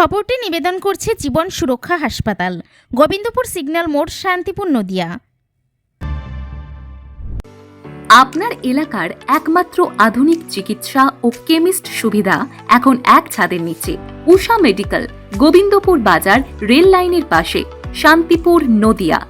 খবরটি নিবেদন করছে জীবন সুরক্ষা হাসপাতাল। গোবিন্দপুর সিগন্যাল মোড়, শান্তিপুর, নদিয়া। আপনার এলাকার একমাত্র আধুনিক চিকিৎসা ও কেমিস্ট সুবিধা এখন এক ছাদের নিচে। উষা মেডিকেল, গোবিন্দপুর বাজার রেল লাইনের পাশে, শান্তিপুর, নদিয়া।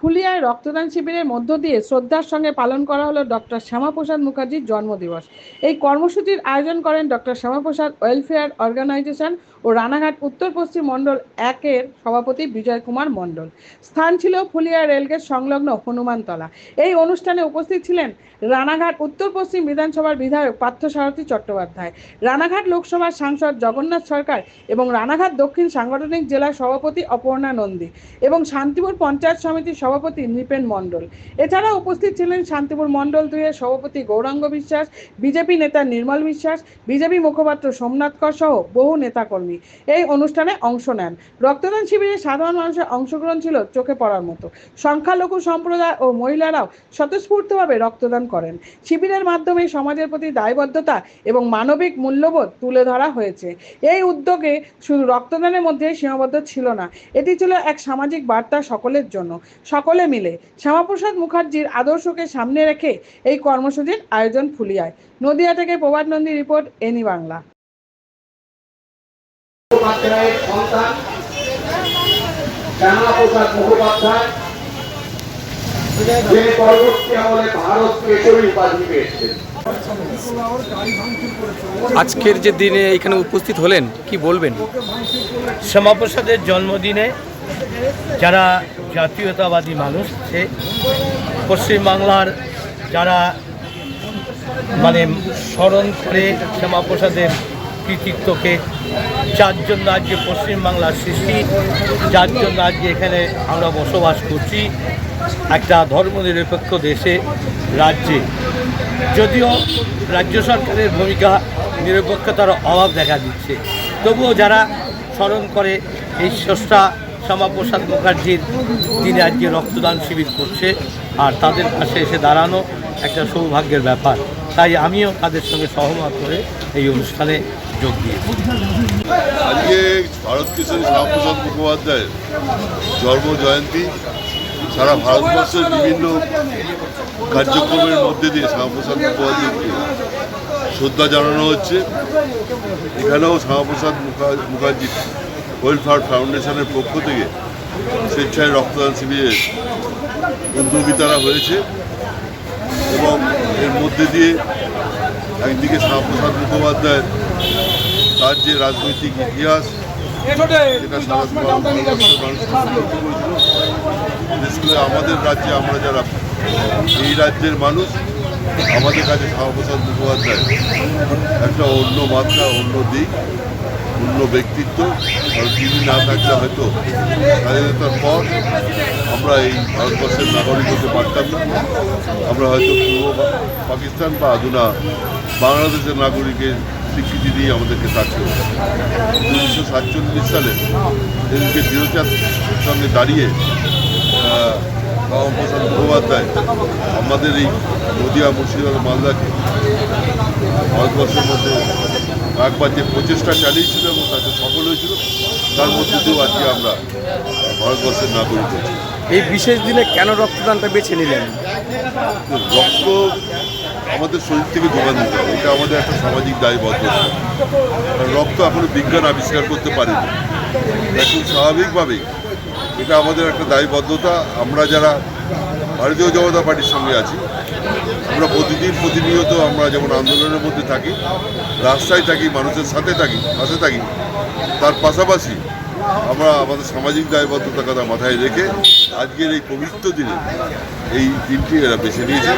ফুলিয়ায় রক্তদান শিবিরের মধ্য দিয়ে শ্রদ্ধার সঙ্গে পালন করা হলো ডক্টর শ্যামাপ্রসাদ মুখার্জির জন্মদিবস। এই কর্মসূচির আয়োজন করেন ডক্টর শ্যামাপ্রসাদ ওয়েলফেয়ার অর্গানাইজেশন ও রানাঘাট উত্তর পশ্চিম মণ্ডল একের সভাপতি বিজয় কুমার মণ্ডল। স্থান ছিল ফুলিয়া রেলগেট সংলগ্ন হনুমানতলা। এই অনুষ্ঠানে উপস্থিত ছিলেন রানাঘাট উত্তর পশ্চিম বিধানসভার বিধায়ক পার্থসারথী চট্টোপাধ্যায়, রানাঘাট লোকসভার সাংসদ জগন্নাথ সরকার এবং রানাঘাট দক্ষিণ সাংগঠনিক জেলার সভাপতি অপর্ণা নন্দী এবং শান্তিপুর পঞ্চায়েত সমিতির সভাপতি নৃপেন মণ্ডল। এছাড়া উপস্থিত ছিলেন শান্তিপুর মণ্ডল দুইয়ের সভাপতি গৌরাঙ্গ বিশ্বাস, বিজেপি নেতা নির্মল বিশ্বাস, বিজেপি মুখপাত্র সোমনাথ কর সহ বহু নেতাকর্মী। এই অনুষ্ঠানে অংশ নেন। রক্তদান শিবিরে সাধারণ মানুষের অংশগ্রহণ ছিল চোখে পড়ার মতো। সংখ্যালঘু সম্প্রদায় ও মহিলারাও স্বতঃস্ফূর্তভাবে রক্তদান করেন। শিবিরের মাধ্যমে সমাজের প্রতি দায়বদ্ধতা এবং মানবিক মূল্যবোধ তুলে ধরা হয়েছে। এই উদ্যোগে শুধু রক্তদানের মধ্যে সীমাবদ্ধ ছিল না, এটি ছিল এক সামাজিক বার্তা সকলের জন্য। সকলে মিলে শ্যামাপ্রসাদ মুখার্জির আদর্শকে সামনে রেখে এই কর্মসূচির আয়োজন ফুলিয়ায়। নদিয়া থেকে প্রবাদ নন্দী রিপোর্ট এনি বাংলা। শ্যামাপ্রসাদ মুখোপাধ্যায় যে পরবর্তী আমলে ভারত কেশরী উপাধি পেয়েছেন। আজকের যে দিনে এখানে উপস্থিত হলেন কি বলবেন? শ্যামাপ্রসাদের জন্মদিনে যারা জাতীয়তাবাদী মানুষ, সে পশ্চিমবাংলার যারা মানে স্মরণ করে শ্যামাপ্রসাদের কৃতিত্বকে, যার জন্য আজকে পশ্চিমবাংলার সৃষ্টি, যার জন্য আজকে এখানে আমরা বসবাস করছি, একটা ধর্মনিরপেক্ষ দেশে, রাজ্যে। যদিও রাজ্য সরকারের ভূমিকা নিরপেক্ষতার অভাব দেখা দিচ্ছে, তবুও যারা স্মরণ করে এই স্রষ্টা শ্যামাপ্রসাদ মুখার্জির তিনি আজকে রক্তদান শিবির করছে আর তাদের পাশে এসে দাঁড়ানো একটা সৌভাগ্যের ব্যাপার। তাই আমিও তাদের সঙ্গে সহমত করে এই অনুষ্ঠানে যোগ দিয়েছি। আজকে ভারত কিশোরী শ্যামাপ্রসাদ মুখোপাধ্যায়ের জন্ম জয়ন্তী। সারা ভারতবর্ষের বিভিন্ন কার্যক্রমের মধ্যে দিয়ে শ্যামাপ্রসাদ মুখোপাধ্যায়কে শ্রদ্ধা জানানো হচ্ছে। এখানেও শ্যামাপ্রসাদ মুখা- মুখার্জি ওয়েলফেয়ার ফাউন্ডেশনের পক্ষ থেকে স্বেচ্ছায় রক্তদান শিবিরের উদ্যোগিতারা হয়েছে এবং এর মধ্যে দিয়ে একদিকে শ্যামাপ্রসাদ মুখোপাধ্যায়ের তার যে রাজনৈতিক ইতিহাস বিশেষ করে আমাদের রাজ্যে আমরা যারা, এই রাজ্যের মানুষ, আমাদের কাছে শ্যামাপ্রসাদ মুখোপাধ্যায় একটা অন্য মাত্রা, অন্য দিক। অন্য ব্যক্তিত্ব কারণ তিনি না থাকলে হয়তো স্বাধীনতার পর আমরা এই ভারতবর্ষের নাগরিক হতে পারতাম না। আমরা হয়তো পূর্ব পাকিস্তান বা আধুনা বাংলাদেশের নাগরিকের স্বীকৃতি দিয়ে আমাদেরকে থাকতে হবে উনিশশো সাতচল্লিশ সালে এদিকে দৃঢ়তার সঙ্গে দাঁড়িয়ে আহ, বাবা মুখোপাধ্যায় আমাদের এই নদিয়া মুর্শিদাবাদ মালদাকে ভারতবর্ষের মধ্যে একবার যে প্রচেষ্টা চালিয়েছিল এবং তাতে সফল হয়েছিল তার মধ্যে দিয়েও আজকে আমরা ভারতবর্ষের নাগরিক হচ্ছি এই বিশেষ দিনে কেন রক্তদানটা বেছে নিলেন? রক্ত আমাদের শরীর থেকে যোগান দিতে হবে। এটা আমাদের একটা সামাজিক দায়বদ্ধতা কারণ রক্ত এখনও বিজ্ঞান আবিষ্কার করতে পারেনি। এখন স্বাভাবিকভাবেই এটা আমাদের একটা দায়বদ্ধতা। আমরা যারা ভারতীয় জনতা পার্টির সঙ্গে আছি আমরা প্রতিদিন প্রতিনিয়ত আমরা যেমন আন্দোলনের মধ্যে থাকি, রাস্তায় থাকি, মানুষের সাথে থাকি, পাশে থাকি, তার পাশাপাশি আমরা আমাদের সামাজিক দায়বদ্ধতার কথা মাথায় রেখে আজকের এই পবিত্র দিনে এই দিনটি এরা বেছে নিয়েছে।